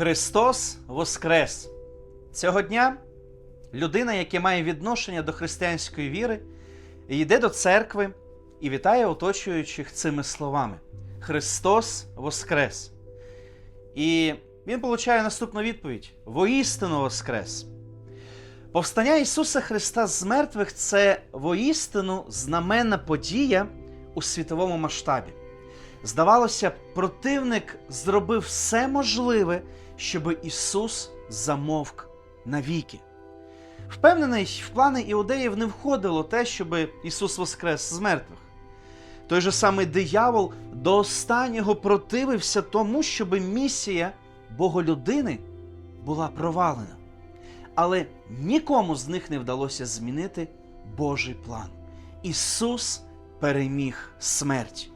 Христос Воскрес! Цього дня людина, яка має відношення до християнської віри, йде до церкви і вітає оточуючих цими словами: Христос Воскрес! І він получає наступну відповідь: Воістину Воскрес! Повстання Ісуса Христа з мертвих це воістину знаменна подія у світовому масштабі. Здавалося, противник зробив все можливе, щоб Ісус замовк навіки. Впевнений, в плани іудеїв не входило те, щоб Ісус воскрес з мертвих. Той же самий диявол до останнього противився тому, щоб місія Боголюдини була провалена. Але нікому з них не вдалося змінити Божий план. Ісус переміг смерть.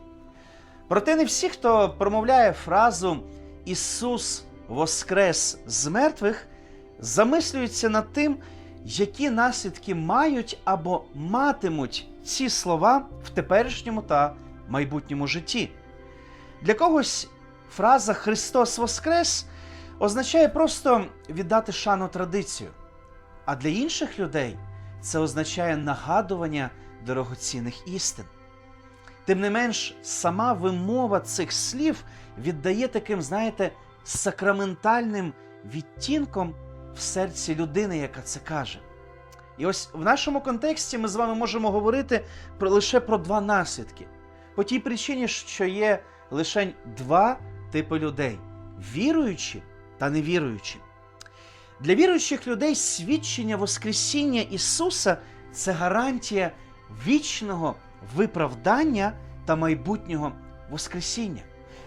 Проте не всі, хто промовляє фразу Ісус Воскрес з мертвих, замислюються над тим, які наслідки мають або матимуть ці слова в теперішньому та майбутньому житті. Для когось фраза Христос Воскрес означає просто віддати шану традицію. А для інших людей це означає нагадування дорогоцінних істин. Тим не менш, сама вимова цих слів віддає таким, знаєте, сакраментальним відтінком в серці людини, яка це каже. І ось в нашому контексті ми з вами можемо говорити про, лише про два наслідки. По тій причині, що є лише два типи людей віруючі та невіруючі. Для віруючих людей свідчення Воскресіння Ісуса це гарантія вічного виправдання та майбутнього Воскресіння.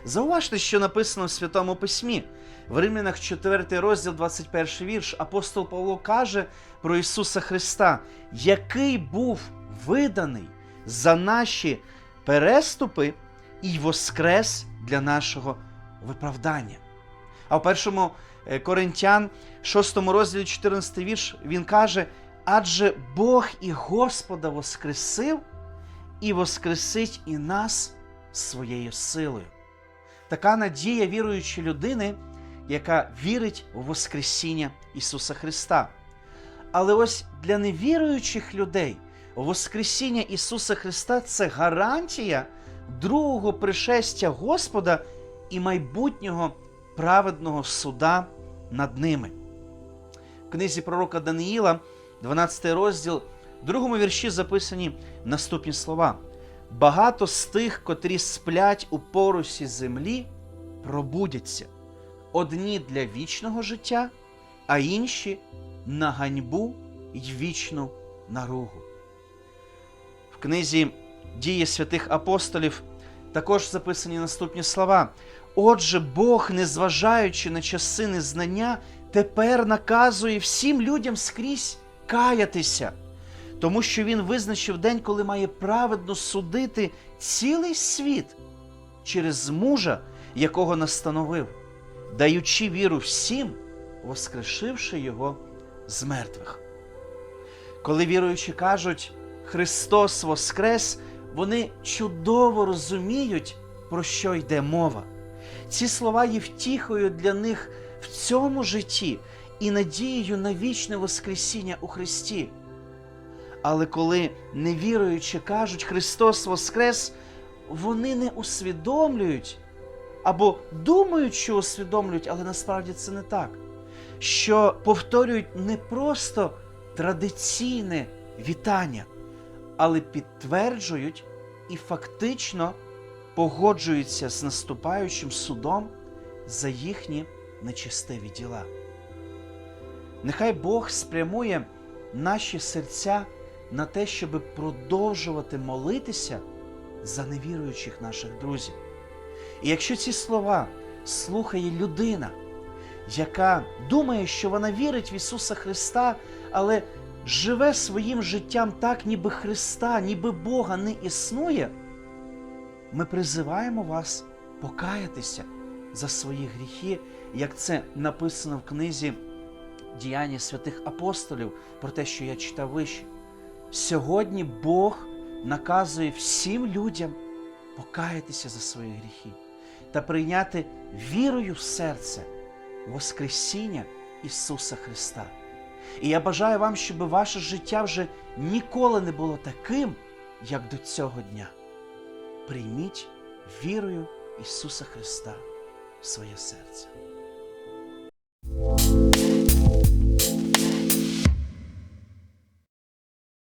Зауважте, що написано в Святому Письмі. В Римлянах 4 розділ, 21 вірш, апостол Павло каже про Ісуса Христа, який був виданий за наші переступи і воскрес для нашого виправдання. А в першому е, Коринтян, 6 розділі, 14 вірш, він каже: адже Бог і Господа воскресив і воскресить і нас своєю силою. Така надія віруючої людини, яка вірить у Воскресіння Ісуса Христа. Але ось для невіруючих людей Воскресіння Ісуса Христа це гарантія другого пришестя Господа і майбутнього праведного суда над ними. В книзі пророка Даниїла, 12 розділ, в другому вірші записані наступні слова: Багато з тих, котрі сплять у порусі землі, пробудяться одні для вічного життя, а інші на ганьбу й вічну наругу. В книзі Дії святих апостолів також записані наступні слова. Отже, Бог, незважаючи на часи незнання, тепер наказує всім людям скрізь каятися, тому що Він визначив день, коли має праведно судити цілий світ через мужа, якого настановив, даючи віру всім, воскрешивши його з мертвих. Коли віруючі кажуть Христос Воскрес, вони чудово розуміють, про що йде мова. Ці слова є втіхою для них в цьому житті і надією на вічне Воскресіння у Христі. Але коли невіруючі кажуть Христос Воскрес, вони не усвідомлюють або думають, що усвідомлюють, але насправді це не так. Що повторюють не просто традиційне вітання, але підтверджують і фактично погоджуються з наступаючим судом за їхні нечистиві діла. Нехай Бог спрямує наші серця на те, щоб продовжувати молитися за невіруючих наших друзів. І якщо ці слова слухає людина, яка думає, що вона вірить в Ісуса Христа, але живе своїм життям так, ніби Христа, ніби Бога не існує, ми призиваємо вас покаятися за свої гріхи, як це написано в книзі Діяння святих апостолів про те, що я читав вище. Сьогодні Бог наказує всім людям покаятися за свої гріхи та прийняти вірою в серце Воскресіння Ісуса Христа. І я бажаю вам, щоб ваше життя вже ніколи не було таким, як до цього дня. Прийміть вірою Ісуса Христа в своє серце.